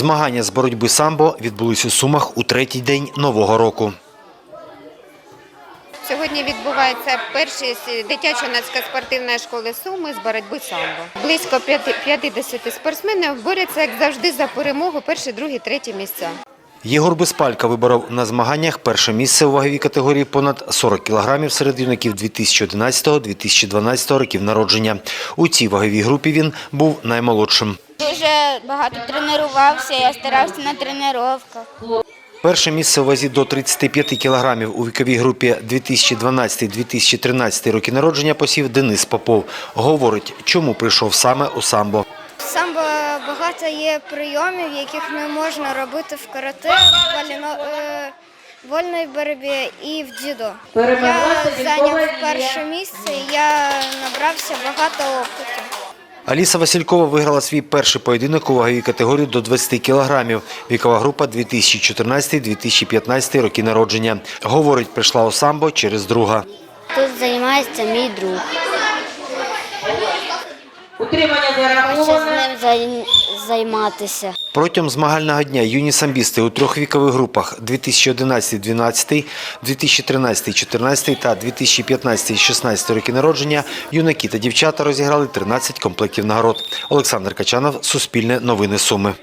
Змагання з боротьби самбо відбулись у Сумах у третій день нового року. Сьогодні відбувається перший дитячо-юнацька спортивної школи Суми з боротьби самбо. Близько п'яти- 50 спортсменів борються, як завжди, за перемогу перші, другі, треті місця. Єгор Безпалька виборов на змаганнях перше місце у ваговій категорії понад 40 кілограмів серед юнаків 2011-2012 років народження. У цій ваговій групі він був наймолодшим. Дуже багато тренувався, я старався на тренуваннях. Перше місце у вазі до 35 кілограмів у віковій групі 2012-2013 роки народження посів Денис Попов. Говорить, чому прийшов саме у самбо. Самбо багато є прийомів, яких не можна робити в карате, в валіно- е, вольній боротьбі і в дзюдо. Я зайняв перше місце, і я набрався багато опиту. Аліса Василькова виграла свій перший поєдинок у ваговій категорії до 20 кілограмів. Вікова група 2014-2015 роки народження. Говорить, прийшла у самбо через друга. Тут займається мій друг. Утримання з зараховане. ним займатися. Протягом змагального дня юні самбісти у трьох вікових групах 2011-12, 2013-14 та 2015-16 роки народження юнаки та дівчата розіграли 13 комплектів нагород. Олександр Качанов, Суспільне новини Суми.